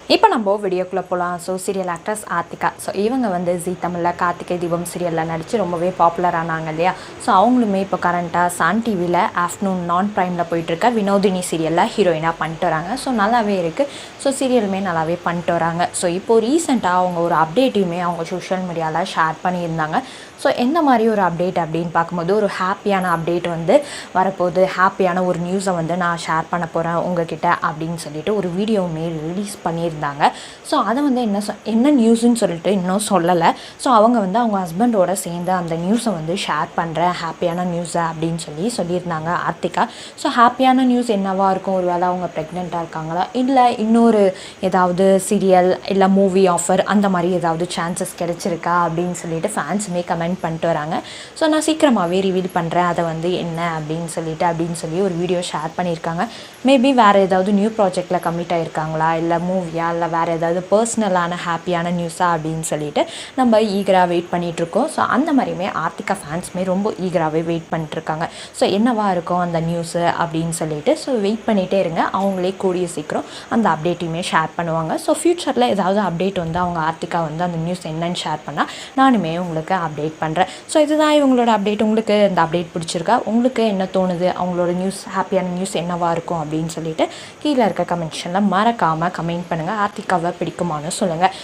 இப்போ நம்ம வீடியோக்குள்ளே போகலாம் so serial actress Arthika so இவங்க வந்து ஜி தமிழில் கார்த்திகை தீபம் சீரியலில் நடித்து ரொம்பவே பாப்புலர் ஆனாங்க இல்லையா? ஸோ அவங்களுமே இப்போ கரண்ட்டாக சான் டிவியில் ஆஃப்டர்நூன் நான் ப்ரைமில் போயிட்டுருக்க வினோதினி சீரியலில் ஹீரோயினாக பண்ணிட்டு வராங்க. ஸோ நல்லாவே இருக்குது ஸோ சீரியலுமே நல்லாவே பண்ணிட்டு வராங்க. ஸோ இப்போது ரீசெண்டாக அவங்க ஒரு அப்டேட்டையுமே அவங்க சோஷியல் மீடியாவில் ஷேர் பண்ணியிருந்தாங்க. ஸோ எந்த மாதிரி ஒரு அப்டேட் அப்படின்னு பார்க்கும்போது ஒரு ஹாப்பியான அப்டேட் வந்து வரப்போகுது. ஹாப்பியான ஒரு நியூஸை வந்து நான் ஷேர் பண்ண போகிறேன் உங்ககிட்ட அப்படின்னு சொல்லிட்டு ஒரு வீடியோவுமே ரிலீஸ் பண்ணி பண்ணியிருந்தாங்க. ஸோ அதை வந்து என்ன சொ என்ன நியூஸுன்னு சொல்லிட்டு இன்னும் சொல்லலை. ஸோ அவங்க வந்து அவங்க ஹஸ்பண்டோட சேர்ந்து அந்த நியூஸை வந்து ஷேர் பண்ணுறேன் ஹாப்பியான நியூஸை அப்படின்னு சொல்லி சொல்லியிருந்தாங்க ஆர்த்திகா. ஸோ ஹாப்பியான நியூஸ் என்னவாக இருக்கும்? ஒரு வேளை அவங்க ப்ரெக்னெண்ட்டாக இருக்காங்களா? இல்லை இன்னொரு ஏதாவது சீரியல் இல்லை மூவி ஆஃபர் அந்த மாதிரி ஏதாவது சான்சஸ் கிடச்சிருக்கா? அப்படின்னு சொல்லிட்டு ஃபேன்ஸுமே கமெண்ட் பண்ணிட்டு வராங்க. ஸோ நான் சீக்கிரமாகவே ரிவீல் பண்ணுறேன் அதை வந்து என்ன அப்படின்னு சொல்லிட்டு அப்படின்னு சொல்லி ஒரு வீடியோ ஷேர் பண்ணியிருக்காங்க. மேபி வேறு ஏதாவது நியூ ப்ராஜெக்டில் கம்மிட் ஆகிருக்காங்களா இல்லை மூவி மூவியா இல்லை வேறு ஏதாவது பர்சனலான ஹாப்பியான நியூஸாக அப்படின்னு சொல்லிட்டு நம்ம ஈகராக வெயிட் பண்ணிகிட்ருக்கோம் ஸோ அந்த மாதிரியுமே ஆர்த்திகா ஃபேன்ஸுமே ரொம்ப ஈகராகவே வெயிட் பண்ணிட்டுருக்காங்க. ஸோ என்னவா இருக்கும் அந்த நியூஸு அப்படின்னு சொல்லிட்டு ஸோ வெயிட் பண்ணிகிட்டே இருங்க. அவங்களே கூடிய சீக்கிரம் அந்த அப்டேட்டையுமே ஷேர் பண்ணுவாங்க. ஸோ ஃப்யூச்சரில் ஏதாவது அப்டேட் வந்து அவங்க ஆர்த்திகா வந்து அந்த நியூஸ் என்னன்னு ஷேர் பண்ணால் நானுமே உங்களுக்கு அப்டேட் பண்ணுறேன் ஸோ இதுதான் இவங்களோட அப்டேட் உங்களுக்கு இந்த அப்டேட் பிடிச்சிருக்கா? உங்களுக்கு என்ன தோணுது? அவங்களோட நியூஸ் ஹாப்பியான நியூஸ் என்னவா இருக்கும் அப்படின்னு சொல்லிட்டு கீழே இருக்க கமெண்ட்ஷனில் மறக்காமல் கமெண்ட் பண்ணுங்கள் ஆர்த்திகாவை பிடிக்குமான்னு சொல்லுங்கள்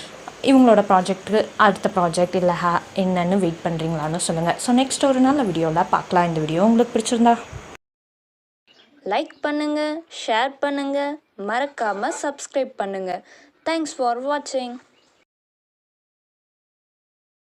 இவங்களோட ப்ராஜெக்ட்டுக்கு அடுத்த ப்ராஜெக்ட் இல்லை ஹே என்னன்னு வெயிட் பண்ணுறீங்களான்னு சொல்லுங்கள் ஸோ நெக்ஸ்ட் ஒரு நல்ல வீடியோவில் பார்க்கலாம். இந்த வீடியோ உங்களுக்கு பிடிச்சிருந்தா. லைக் பண்ணுங்கள் ஷேர் பண்ணுங்கள் மறக்காமல் சப்ஸ்கிரைப் பண்ணுங்கள் தேங்க்ஸ் ஃபார் வாட்சிங்